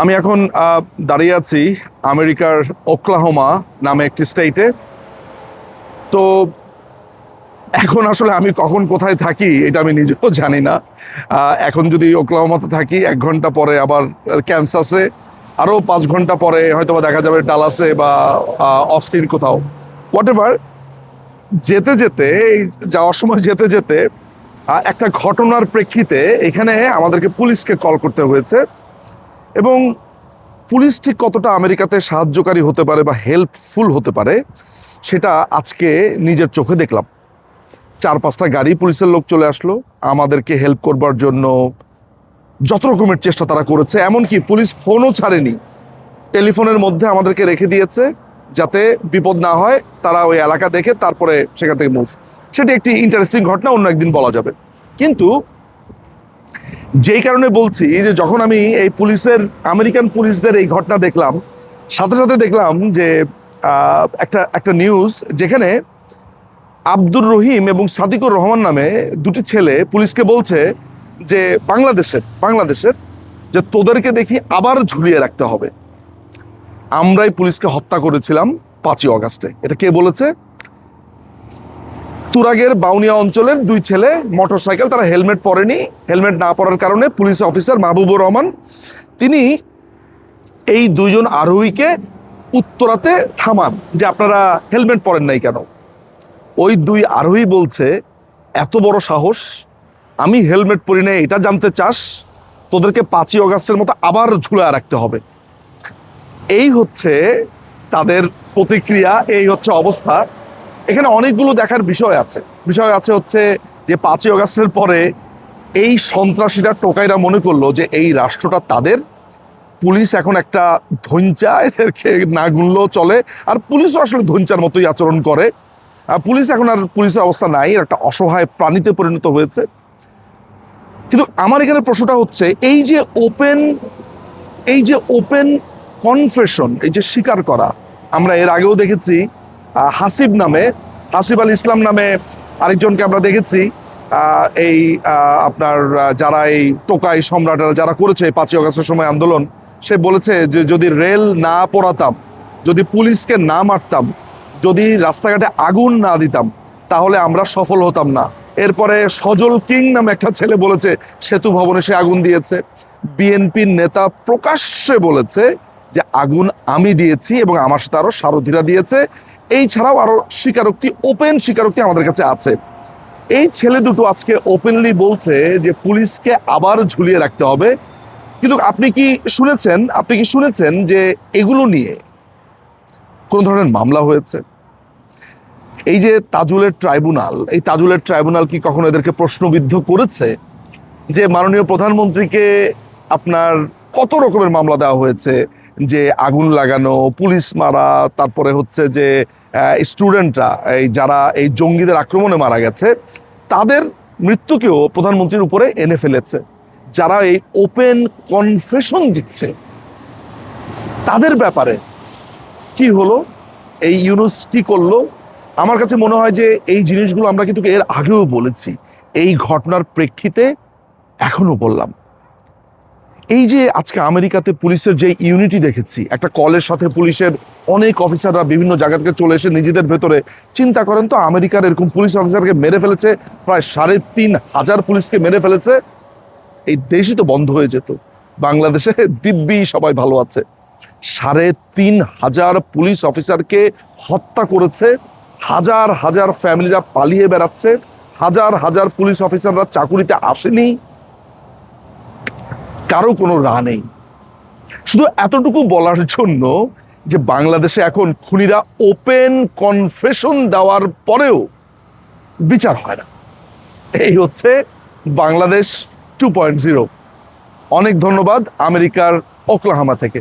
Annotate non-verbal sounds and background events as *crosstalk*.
আমি এখন দাঁড়িয়ে আছি আমেরিকার ওকলাহোমা নামে একটি স্টেটে। তো এখন আসলে আমি কখন কোথায় থাকি এটা আমি নিজেও *laughs* জানি না। এখন যদি ওকলাহোমাতে থাকি, এক ঘণ্টা পরে আবার ক্যান্সাসে, আরও পাঁচ ঘণ্টা পরে হয়তো বা দেখা যাবে ডালাসে বা অস্টিন কোথাও। হোয়াট এভার যেতে যেতে, এই যাওয়ার সময় যেতে যেতে একটা ঘটনার প্রেক্ষিতে এখানে আমাদেরকে পুলিশকে কল করতে হয়েছে। এবং পুলিশ ঠিক কতটা আমেরিকাতে সাহায্যকারী হতে পারে বা হেল্পফুল হতে পারে, সেটা আজকে নিজের চোখে দেখলাম। চার পাঁচটা গাড়ি পুলিশের লোক চলে আসলো, আমাদেরকে হেল্প করবার জন্য যত রকমের চেষ্টা তারা করেছে, এমনকি পুলিশ ফোনও ছাড়েনি। টেলিফোনের মধ্যে আমাদেরকে রেখে দিয়েছে যাতে বিপদ না হয়, তারা ওই এলাকা দেখে তারপরে সেখান থেকে মুভ সেটি একটি ইন্টারেস্টিং ঘটনা, অন্য একদিন বলা যাবে। কিন্তু যেই কারণে বলছি যে যখন আমি এই পুলিশের, আমেরিকান পুলিশদের এই ঘটনা দেখলাম, সাথে সাথে দেখলাম যে একটা একটা নিউজ যেখানে আব্দুর রহিম এবং সাদিকুর রহমান নামে দুটি ছেলে পুলিশকে বলছে যে, বাংলাদেশের বাংলাদেশের, যে তোদেরকে দেখি আবার ঝুলিয়ে রাখতে হবে। আমরাই পুলিশকে হত্যা করেছিলাম পাঁচই অগাস্টে। এটা কে বলেছে? তুরাগের বাউনিয়া অঞ্চলের দুই ছেলে মোটরসাইকেল তারা হেলমেট পরেনি। হেলমেট না পরার কারণে পুলিশ অফিসার মাহবুবুর রহমান, তিনি এই দুইজন আরোহীকে উত্তরাতে থামান যে আপনারা হেলমেট পরেন নাই কেন? ওই দুই আরোহী বলছে, এত বড় সাহস, আমি হেলমেট পরি নাই, এটা জানতে চাস, তোদেরকে পাঁচই অগাস্টের মতো আবার ঝুলায় রাখতে হবে। এই হচ্ছে তাদের প্রতিক্রিয়া, এই হচ্ছে অবস্থা। এখানে অনেকগুলো দেখার বিষয় আছে। বিষয় আছে হচ্ছে যে পাঁচই অগাস্টের পরে এই সন্ত্রাসীরা টোকাইরা মনে করল যে এই রাষ্ট্রটা তাদের। পুলিশ এখন একটা ধৈঞ্চা এদেরকে না গুনলেও চলে আর পুলিশও আসলে ধৈঞ্চার মতোই আচরণ করে। আহ, পুলিশ এখন আর পুলিশের অবস্থা নাই একটা অসহায় প্রাণীতে পরিণত হয়েছে। কিন্তু আমার এখানে প্রশ্নটা হচ্ছে এই যে ওপেন এই যে ওপেন কনফেশন এই যে স্বীকার করা আমরা এর আগেও দেখেছি হাসিব নামে, হাসিব আল ইসলাম নামে আরেকজনকে আমরা দেখেছি। এই আপনার যারা এই টোকাই সম্রাটরা যারা করেছে পাঁচই অগস্টের সময় আন্দোলন, সে বলেছে যে যদি রেল না পড়াতাম, যদি পুলিশকে না মারতাম, যদি রাস্তাঘাটে আগুন না দিতাম, তাহলে আমরা সফল হতাম না। এরপরে সজল কিং নামে একটা ছেলে বলেছে, সেতু ভবনে সে আগুন দিয়েছে। বিএনপির নেতা প্রকাশ্যে বলেছে যে, আগুন আমি দিয়েছি এবং আমার সাথে আরও সারথীরা দিয়েছে। এই ছাড়াও আরও স্বীকারোক্তি, ওপেন স্বীকারোক্তি আমাদের কাছে আছে। এই ছেলে দুটো আজকে ওপেনলি বলছে যে পুলিশকে আবার ঝুলিয়ে রাখতে হবে। কিন্তু আপনি কি শুনেছেন, আপনি কি শুনেছেন যে এগুলো নিয়ে কোনো ধরনের মামলা হয়েছে? এই যে তাজুলের ট্রাইব্যুনাল, এই তাজুলের ট্রাইব্যুনাল কি কখনো এদেরকে প্রশ্নবিদ্ধ করেছে? যে মাননীয় প্রধানমন্ত্রীকে আপনার কত রকমের মামলা দেওয়া হয়েছে? যে আগুন লাগানো, পুলিশ মারা, তারপরে হচ্ছে যে স্টুডেন্টরা, এই যারা এই জঙ্গিদের আক্রমণে মারা গেছে, তাদের মৃত্যুকেও প্রধানমন্ত্রীর উপরে এনে ফেলেছে। যারা এই ওপেন কনফেশন দিচ্ছে, তাদের ব্যাপারে কি হলো? এই ইউনুস কি করল? আমার কাছে মনে হয় যে এই জিনিসগুলো আমরা কিন্তু এর আগেও বলেছি। এই ঘটনার প্রেক্ষিতে এখনও বললাম। এই যে আজকে আমেরিকাতে পুলিশের যে ইউনিটি দেখেছি, একটা কলের সাথে পুলিশের অনেক অফিসাররা বিভিন্ন জায়গা থেকে চলে এসে নিজেদের ভেতরে চিন্তা করেন তো, আমেরিকার এরকম পুলিশ অফিসারকে মেরে ফেলেছে, প্রায় সাড়ে তিন হাজার পুলিশকে মেরে ফেলেছে। এই দেশই তো বন্ধ হয়ে যেত, বাংলাদেশে দিব্যি সবাই ভালো আছে। সাড়ে তিন হাজার পুলিশ অফিসারকে হত্যা করেছে, হাজার হাজার ফ্যামিলিরা পালিয়ে বেড়াচ্ছে, হাজার হাজার পুলিশ অফিসাররা চাকুরিতে আসেনি কারও কোনো রা নেই। শুধু এতটুকু বলার জন্য যে বাংলাদেশে এখন খুনিরা ওপেন কনফেশন দেওয়ার পরেও বিচার হয় না। এই হচ্ছে বাংলাদেশ টু পয়েন্ট জিরো। অনেক ধন্যবাদ আমেরিকার ওকলাহামা থেকে।